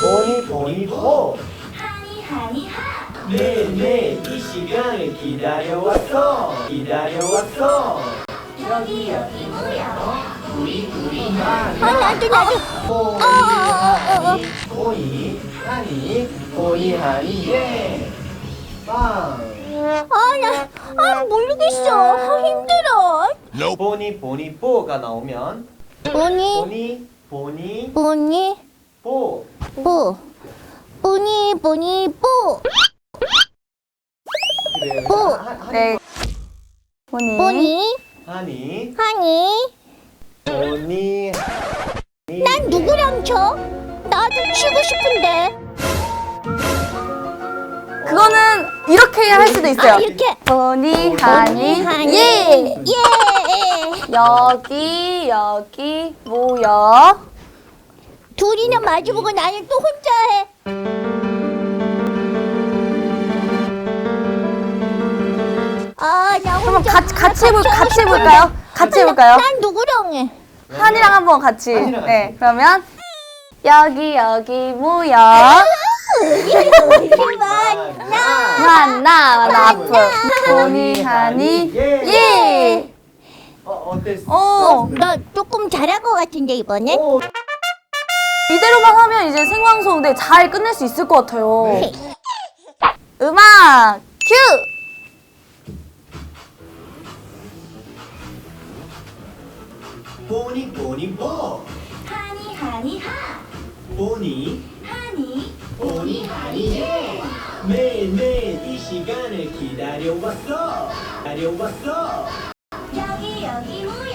보니 보니 보 하니 하니 하. 매일매일 이 시간을 기다려왔어. 기다려왔어. 여기 여기 모여 우리 우리 하니 아 나도 나도. 보니 어, 어. 하니 보니 하니 보니 하니 예. 빵. 아나 아, 모르겠어. 아, 힘들어. 보니 보니 보가 나오면. 보니? 보니 보니 보니? 보 보 보니 보니 보 그래 보. 하- 하- 네. 보니. 보니 하니 하니 보니 난 누구랑 쳐? 나도 치고 싶은데 그거는 이렇게 할 수도 아 있어요. 이렇게 보니 하니 하니 예. 예 여기 여기 모여. 둘이는 마주보고 나는 또 혼자 해. 아, 나 그럼 혼자 같이 같이 해볼 같이. 해볼까요? 같이 해볼까요? 난 누구랑 해? 한이랑 한번 같이. 한이랑 네. 같이. 그러면 여기 여기 모여. 그만 나. 만나 만나 앞으로. 보니 하니 예. 어 어땠어? 오. 너 조금 잘할 것 같은데 이번에? 오. 이대로만 하면 이제 생방송 네, 잘 끝낼 수 있을 것 같아요. 네. 음악 큐. 보니 보니 보 하니 하니 하! 보니? 하니 보니 하니 예 매일매일 이 시간을 기다려왔어! 기다려왔어! 여기 여기 모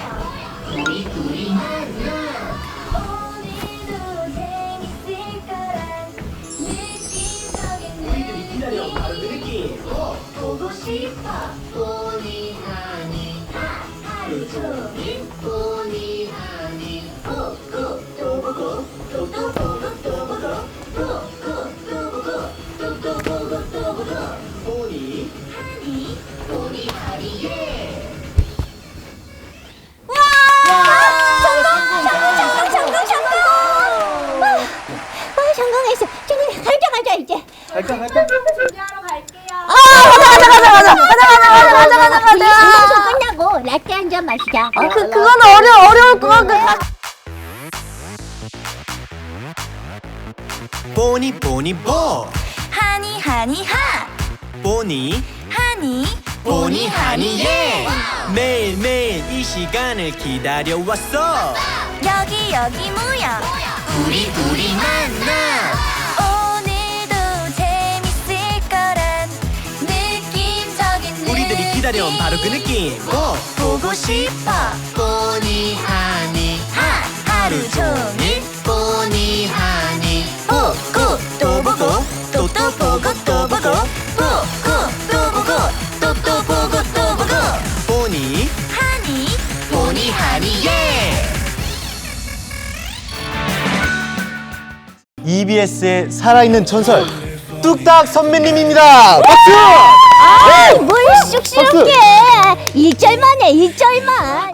싶어 보니 하니 하루 종일 보니 하니 보고 또 보고 또 또 보고 또 보고 보고 또 보고 또 또 보고 또 보고 보니 하니 보니 하니 예 성공 성공 성공. 아, 아 성공했어. 지금 가자 가자 이제. 갈까 갈까 준비하러 잔 마시자. 아, 그 그거는 어려 어려울 것 같아. 보니 보니 보. 하니 하니 하. 보니. 하니 보니 하니 예. 매일 매일 이 시간을 기다려왔어. 여기 여기 모여. 우리 우리 만나 기다려온 바로 그 느낌. 보 보고 싶어. 보니 하니. 하 하루 종일 보니 하니. 보고 또 보고. 또 또 보고 또 보고. 보고 또 보고. 또 또 보고 또 보고. 보니. 하니. 보니 하니. 예! EBS의 살아있는 전설. 뚝딱 선배님입니다. 박수! 아, 뭘 쑥스럽게. 일절만 해 일절만.